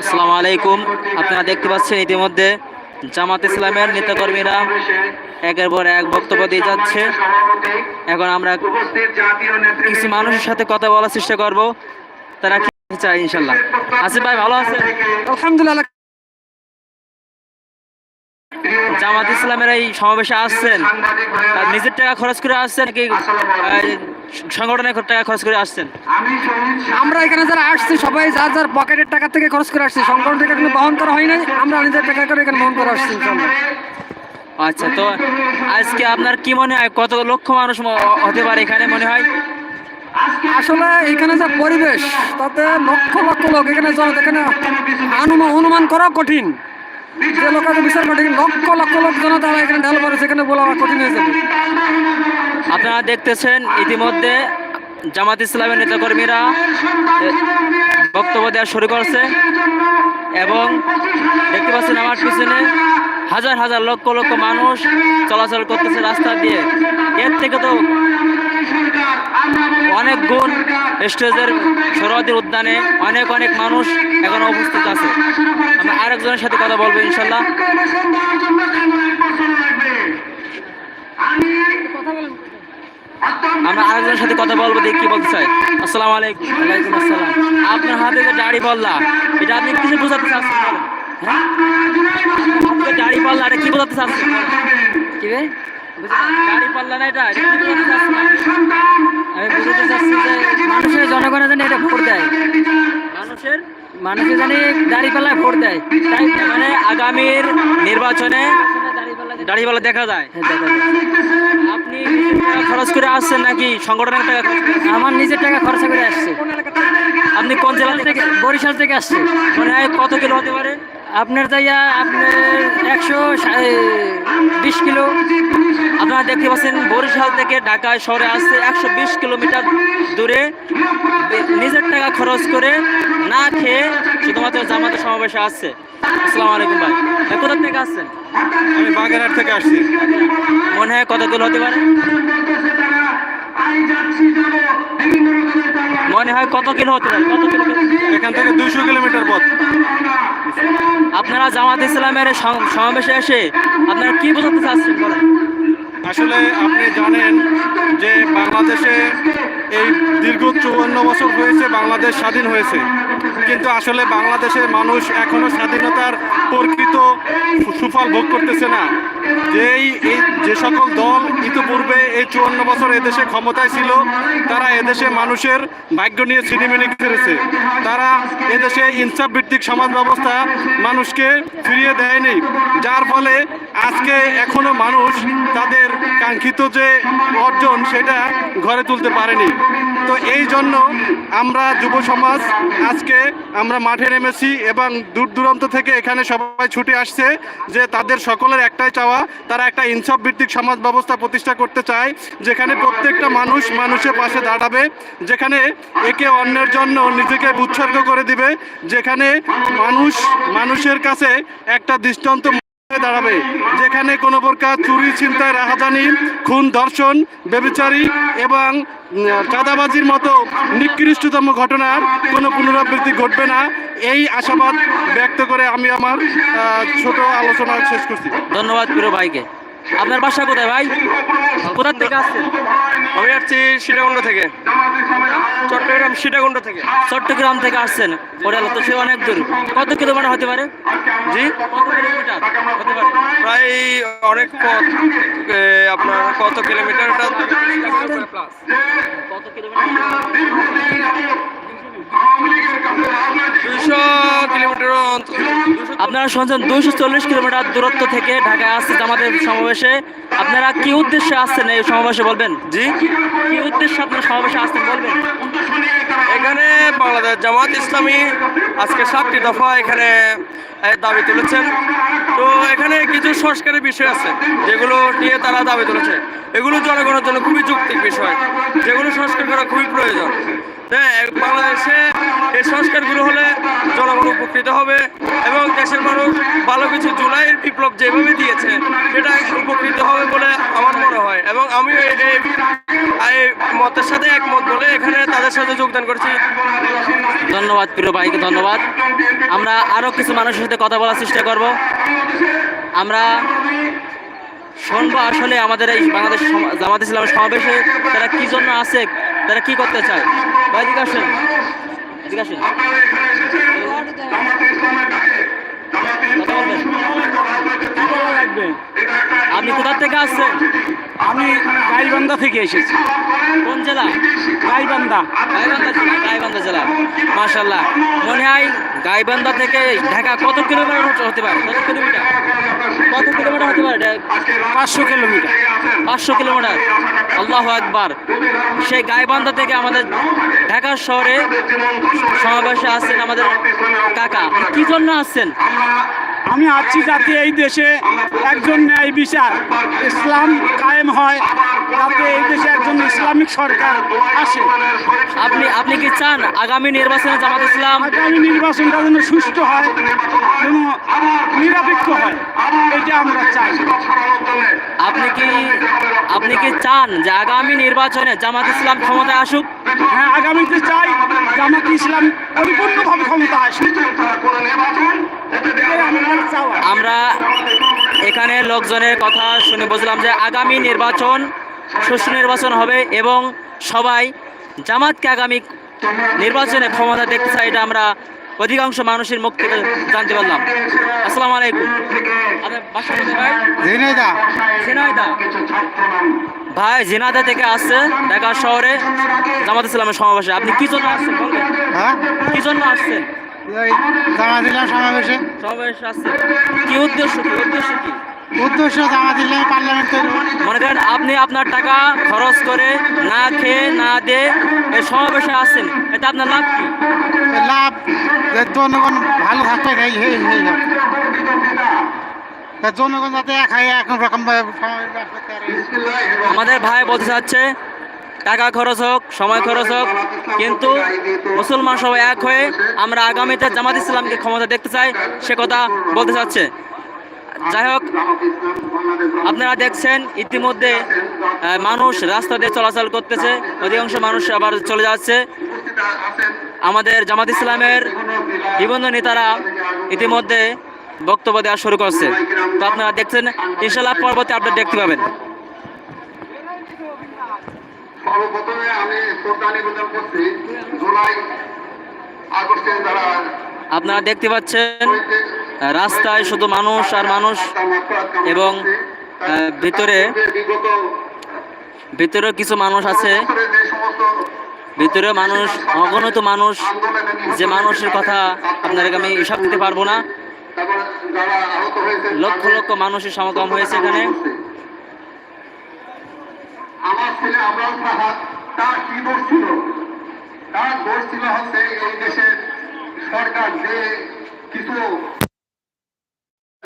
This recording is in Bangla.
আসসালামু আলাইকুম। আপনারা দেখতে পাচ্ছেন ইতিমধ্যে জামাত ইসলামের নেতাকর্মীরা একের পর এক বক্তব্য দিয়ে যাচ্ছে। এখন আমরা কিছু মানুষের সাথে কথা বলার চেষ্টা করব। তারা কি চায় ইনশাল্লাহ আসিফ ভাই ভালো আছে আলহামদুলিল্লাহ। জামাত ইসলামের এই সমাবেশে আসছেন। নিজের টাকা খরচ করে আসছেন নাকি আহ, সংগঠনের টাকা খরচ করে আসছেন? আমরা এখানে যারা আসছি সবাই যার যার পকেটের টাকা থেকে খরচ করে আসছি। সংগঠন থেকে কোনো বহন করা হয় নাই আমরা নিজের টাকা করে এখানে বহন করে আসছি। আচ্ছা তো আজকে আপনার কি মনে হয় কত লক্ষ মানুষ হতে পারে এখানে মনে হয়? আসলে এখানে যে পরিবেশ তাতে লক্ষ লক্ষ লোক এখানে জড়ো এখানে অনুমান অনুমান করা কঠিন। যে লোক আছে বিচার কঠিন লক্ষ লক্ষ লোক জনতা এখানে ঢাল পড়ে সেখানে বলা কঠিন হয়ে যাবে। আপনারা দেখতেছেন ইতিমধ্যে জামাত ইসলামের নেতাকর্মীরা বক্তব্য দেওয়া শুরু করছে এবং দেখতে পাচ্ছেন আমার পিছনে হাজার হাজার লক্ষ লক্ষ মানুষ চলাচল করতেছে রাস্তা দিয়ে। এর থেকে তো অনেক গুণ স্টেজের সরোয়াদির উদ্যানে অনেক অনেক মানুষ এখন উপস্থিত আছে। আমরা আরেকজনের সাথে কথা বলব ইনশাল্লাহ। আমরা আরেকজনের সাথে কথা বলব দেখি কি বলতে চাই আসসালামু আলাইকুম। ওয়ালাইকুম আসসালাম। আপনার হাতে যে দাড়ি পাল্লা এটা আপনি কিছু বোঝাতে চাচ্ছেন? হ্যাঁ দাড়ি পাল্লা এটা কি বোঝাতে চাচ্ছেন? কি রে? পাল্লা না এটা? আমি বুঝতে চাচ্ছি যে মানুষের জনগণের জন্য এটা ভোট দেয়। মানুষের মানুষের জানি ভোট দেয়। তাই মানে আগামীর নির্বাচনে দাড়িপাল্লা দেখা যায়। টাকা খরচ করে আসছেন নাকি? সংগঠনের টাকা আমার নিজের টাকা খরচা করে আসছে। আপনি কোন জেলা থেকে? বরিশাল থেকে আসছে। মনে কত কিলো হতে পারে? আপনার জায়গা আপনার একশো বিশ কিলো। আপনারা দেখতে পাচ্ছেন বরিশাল থেকে ঢাকা শহরে আসছে একশো বিশ কিলোমিটার দূরে। নিজের টাকা খরচ করে না খেয়ে শুধুমাত্র জামাতের সমাবেশে আসছে। আসসালামু আলাইকুম ভাই। ভাই কোথা থেকে আসছেন? আমি বাগেরহাট থেকে আসছি। মনে হয় কত কিলো হতে পারে? মনে হয় কত কিলো হতে পারে? কত কিলো এখান থেকে দুইশো কিলোমিটার পথ। আপনারা জামাত ইসলামের সমাবেশে এসে আপনারা কি বোঝাতে চাচ্ছেন? বলেন। আসলে আপনি জানেন যে বাংলাদেশে এই দীর্ঘ চুয়ান্ন বছর হয়েছে বাংলাদেশ স্বাধীন হয়েছে। কিন্তু আসলে বাংলাদেশের মানুষ এখনও স্বাধীনতার প্রকৃত সুফল ভোগ করতেছে না। যেই যে সকল দল ইতিপূর্বে এই চুয়ান্ন বছর এদেশে ক্ষমতায় ছিল, তারা এদেশে মানুষের ভাগ্য নিয়ে ছিনিমিনি খেলেছে। তারা এদেশে ইনসাফ ভিত্তিক সমাজ ব্যবস্থা মানুষকে ফিরিয়ে দেয়নি। যার ফলে আজকে এখনও মানুষ তাদের কাঙ্ক্ষিত যে অর্জন, সেটা ঘরে তুলতে পারেনি। তো এই জন্য আমরা যুব সমাজ আজকে আমরা মাঠে নেমেছি এবং দূর দূরান্ত থেকে এখানে সবাই ছুটে আসছে যে তাদের সকলের একটাই চাওয়া, তারা একটা ইনসাফ ভিত্তিক সমাজ ব্যবস্থা প্রতিষ্ঠা করতে চায়, যেখানে প্রত্যেকটা মানুষ মানুষের পাশে দাঁড়াবে, যেখানে একে অন্যের জন্য নিজেকে উৎসর্গ করে দিবে, যেখানে মানুষ মানুষের কাছে একটা দৃষ্টান্ত দাঁড়াবে, যেখানে কোনো প্রকার চুরি ছিনতাই, রাহাজানি, খুন, ধর্ষণ, বেবিচারি এবং চাঁদাবাজির মতো নিকৃষ্টতম ঘটনার কোনো পুনরাবৃত্তি ঘটবে না। এই আশাবাদ ব্যক্ত করে আমি আমার ছোট আলোচনা শেষ করছি। ধন্যবাদ প্রিয় ভাইকে। আপনার বাসা কোথায় ভাই? কোথা থেকে আসছেন? আমি আসছি সীতাকুণ্ড থেকে। চট্টগ্রাম সীতাকুণ্ড থেকে। চট্টগ্রাম থেকে আসছেন। ওটা তো সে অনেক দূর। কত কিলোমিটার হতে পারে? জি? কত কিলোমিটার হতে পারে? প্রায় অনেক পথ আপনার কত কিলোমিটারটা কত কিলোমিটার? দুশো কিলোমিটার আপনারা শুনছেন দুইশো চল্লিশ কিলোমিটার দূরত্ব থেকে ঢাকায় আসছে আমাদের সমাবেশে। আপনারা কি উদ্দেশ্যে আসছেন এই সমাবেশে বলবেন? জি। কি উদ্দেশ্যে আপনারা সমাবেশে আসছেন বলবেন? এখানে বাংলাদেশ জামাত ইসলামী আজকে সাতটি দফা এখানে দাবি তুলেছেন। তো এখানে কিছু সংস্কারের বিষয় আছে যেগুলো নিয়ে তারা দাবি তুলেছে। এগুলো জনগণের জন্য খুবই যৌক্তিক বিষয়। যেগুলো সংস্কার করা খুবই প্রয়োজন। হ্যাঁ বাংলাদেশে এই সংস্কারগুলো হলে জনগণ উপকৃত হবে এবং দেশের মানুষ ভালো কিছু জুলাইয়ের বিপ্লব যেভাবে দিয়েছে, সেটা উপকৃত হবে বলে আমার মনে হয়। এবং আমি এই মতের সাথে একমত বলে এখানে তাদের সাথে যোগদান করছি। ধন্যবাদ, প্রিয় ভাইকে ধন্যবাদ। আমরা আরও কিছু মানুষের সাথে কথা বলার চেষ্টা করব। আমরা শুনব আসলে আমাদের এই বাংলাদেশ জামাত ইসলামের সমাবেশে তারা কি জন্য আছে তারা কি করতে চায়? ভাই এদিকে আসেন। এদিকে আসেন। কথা বলবেন। আপনি কোথা থেকে আসছেন? আমি গাইবান্ধা থেকে এসেছি। কোন জেলা? গাইবান্ধা। গাইবান্ধা জেলা গাইবান্ধা জেলা। মাশাল্লাহ মনে হয় গাইবান্ধা থেকে ঢাকা কত কিলোমিটার হতে পারে? কত কিলোমিটার? কত কিলোমিটার হতে পারে? পাঁচশো কিলোমিটার। পাঁচশো কিলোমিটার। আল্লাহ একবার সেই গাইবান্ধা থেকে আমাদের ঢাকা শহরে সমাবেশে আসছেন আমাদের কাকা। কি জন্য আসছেন? আমি আছি যাতে এই দেশে একজন ন্যায় বিচার ইসলাম কায়েম হয় যাতে এই দেশে একজন ইসলামিক সরকার আসে। আপনি আপনি কি চান আগামী নির্বাচনে জামাত ইসলাম? আগামী নির্বাচনটা যেন সুস্থ হয় যেন নিরপেক্ষ হয় এটা আমরা চাই। আপনি কি আপনি কি চান যে আগামী নির্বাচনে জামাত ইসলাম ক্ষমতায় আসুক? হ্যাঁ আগামীতে চাই জামাত ইসলাম পরিপূর্ণভাবে ক্ষমতা আসে এটাই আমাদের চাওয়া আমরা এখানে লোকজনের কথা শুনে বুঝলাম যে আগামী নির্বাচন সুষ্ঠু নির্বাচন হবে এবং সবাই জামাতকে আগামী নির্বাচনে ক্ষমতা দেখতে চাই এটা আমরা অধিকাংশ মানুষের মুখ থেকে জানতে পারলাম। আসসালামু আলাইকুম। ভাই। ঝিনাইদা। থেকে আসছে ঢাকা শহরে জামাত ইসলামের সমাবেশে। আপনি কি জন্য আসছেন হ্যাঁ? কি জন্য আসছেন? সমাবেশে। সমাবেশে আসছেন কি উদ্দেশ্য? কি উদ্দেশ্য কি? উদ্দেশ্য জামা দিলাম পার্লামেন্ট তৈরি মনে করেন আপনি আপনার টাকা খরচ করে না খেয়ে না দিয়ে এই সমাবেশে আসছেন এটা আপনার লাভ কি? লাভ জনগণ ভালো থাকতে এই এই জনগণ যাতে এক হয় এক রকম। আমাদের ভাই বলতে চাচ্ছে টাকা খরচ হোক, সময় খরচ হোক, কিন্তু মুসলমান সবাই এক হয়ে আমরা আগামীতে জামাত ইসলামকে ক্ষমতা দেখতে চাই, সে কথা বলতে চাচ্ছে। যাই হোক, আপনারা দেখছেন, ইতিমধ্যে মানুষ রাস্তা দিয়ে চলাচল করতেছে, অধিকাংশ মানুষ আবার চলে যাচ্ছে। আমাদের জামাত ইসলামের বিভিন্ন নেতারা ইতিমধ্যে বক্তব্য দেওয়া শুরু করছে। তো আপনারা দেখছেন ইনশাল্লাহ পরবর্তী আপডেট দেখতে পাবেন। সর্বপ্রথমে আমি শ্রদ্ধা নিবেদন করছি জুলাই আগস্টে যারা আপনারা দেখতে পাচ্ছেন রাস্তায় শুধু মানুষ আর মানুষ এবং ভিতরে ভিতরে কিছু মানুষ আছে। ভিতরে মানুষ অগণিত মানুষ যে মানুষের কথা আপনাদেরকে আমি হিসাব দিতে পারব না। লক্ষ লক্ষ মানুষের সমাগম হয়েছে এখানে। ছেলে আমরান সাহা, তার কি দোষ ছিল? তার দোষ ছিল হচ্ছে এই দেশের সরকার যে কিছু